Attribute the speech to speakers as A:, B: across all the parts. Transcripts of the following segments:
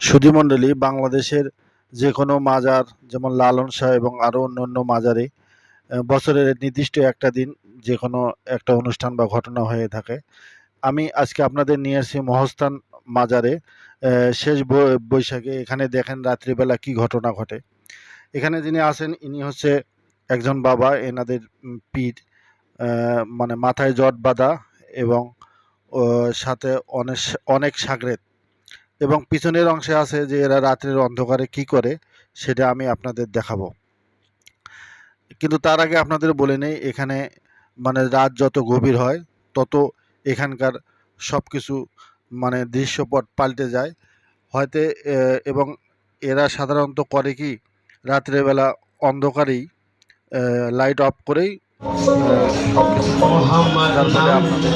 A: সুধীমণ্ডলী বাংলাদেশের যে কোনো মাজার, যেমন লালন শাহ এবং আরও অন্য অন্য মাজারে বছরের নির্দিষ্ট একটা দিন যে কোনো একটা অনুষ্ঠান বা ঘটনা হয়ে থাকে। আমি আজকে আপনাদের নিয়ে আসি মহস্থান মাজারে শেষ বৈশাখে। এখানে দেখেন রাত্রিবেলা কি ঘটনা ঘটে। এখানে যিনি আছেন, ইনি হচ্ছে একজন বাবা, এনাদের পীর মানে মাথায় জট বাঁধা এবং সাথে অনেক অনেক সাগরেদ এবং পিছনের অংশে আছে যে এরা রাত্রের অন্ধকারে কি করে, সেটা আমি আপনাদের দেখাবো। কিন্তু তার আগে আপনাদের বলে নেই, এখানে মানে রাত যত গভীর হয়, তত এখানকার সব কিছু মানে দৃশ্যপট পাল্টে যায়। হয়তো এবং এরা সাধারণত করে কি, রাত্রেবেলা অন্ধকারেই লাইট অফ করেই সব কিছু যার আপনাদের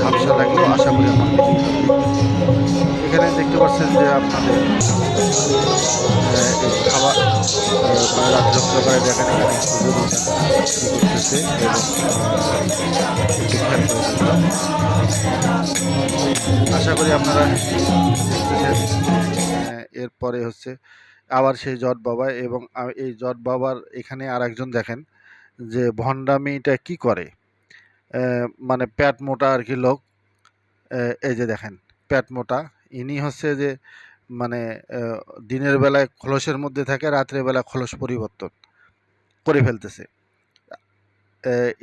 A: ঝাপসা লাগলেও আশা করি এখানে দেখতে পাচ্ছেন যে আপনাদের খাবার মানে অন্ধকারে দেখেন এখানে করতেছে করে। আশা করি আপনারা এরপরে হচ্ছে আবার সেই জট বাবা এবং এই জট বাবার এখানে আর একজন দেখেন যে ভণ্ডামিটা কি করে? মানে প্যাট মোটা আর কি লোক। এই যে দেখেন প্যাট মোটা। ইনি হচ্ছে যে মানে দিনের বেলায় খোলসের মধ্যে থাকে রাত্রের বেলা খোলস পরিবর্তন করে ফেলতেছে।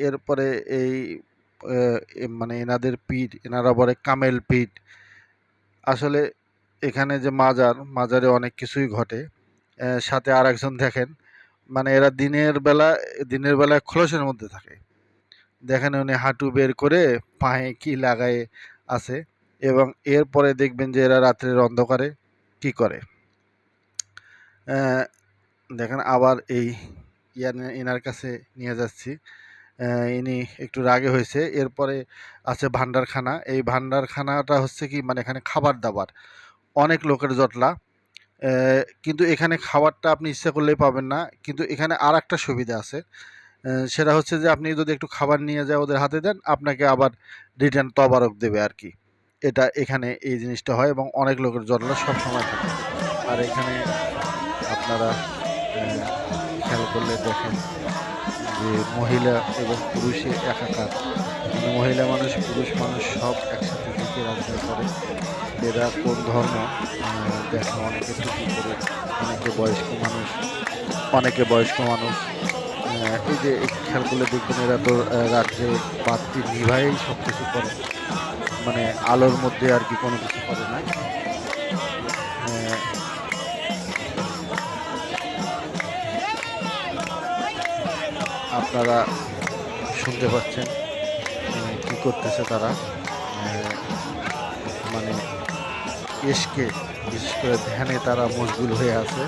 A: এরপরে এই মানে এনাদের পীর, এনারা বলে কামেল পীর। আসলে এখানে যে মাজার, মাজারে অনেক কিছুই ঘটে। সাথে আর একজন দেখেন মানে এরা দিনের বেলা, দিনের বেলায় খোলসের মধ্যে থাকে। দেখেন উনি হাঁটু বের করে পায়ে কি লাগায়ে আছে এবং এরপরে দেখবেন যে এরা রাত্রের অন্ধকারে কি করে। দেখেন আবার এই এনার কাছে নিয়ে যাচ্ছি। ইনি একটু রাগে হয়েছে। এরপরে আছে ভান্ডারখানা। এই ভান্ডারখানাটা হচ্ছে কি মানে এখানে খাবার দাবার। অনেক লোকের জটলা। কিন্তু এখানে খাবারটা আপনি ইচ্ছা করলেই পাবেন না। কিন্তু এখানে আর একটা সুবিধা আছে। সেটা হচ্ছে যে আপনি যদি একটু খাবার নিয়ে যায় ওদের হাতে দেন, আপনাকে আবার রিটার্ন তবারক দেবে আর কি এটা এখানে এই জিনিসটা হয় এবং অনেক লোকের জন্য সবসময় থাকে। আর এখানে আপনারা খেয়াল করলে দেখেন যে মহিলা এবং পুরুষে একাকার। মানে মহিলা মানুষ, পুরুষ মানুষ সব একসাথে থেকে রান্না করে। এরা কোন ধর্ম? দেখে অনেকে টুপি করে? অনেকে বয়স্ক মানুষ, অনেকে বয়স্ক মানুষ। এই যে খেয়াল করলে দেখবেন এরা তো রাত্রে বাতি নিভাই সব কিছু করে। মানে আলোর মধ্যে আর কি কোনো কিছু করে না। আপনারা শুনতে পাচ্ছেন আহ, কি করতেছে তারা। মানে এসকে বিশেষ করে ধ্যানে তারা মশগুল হয়ে আছে।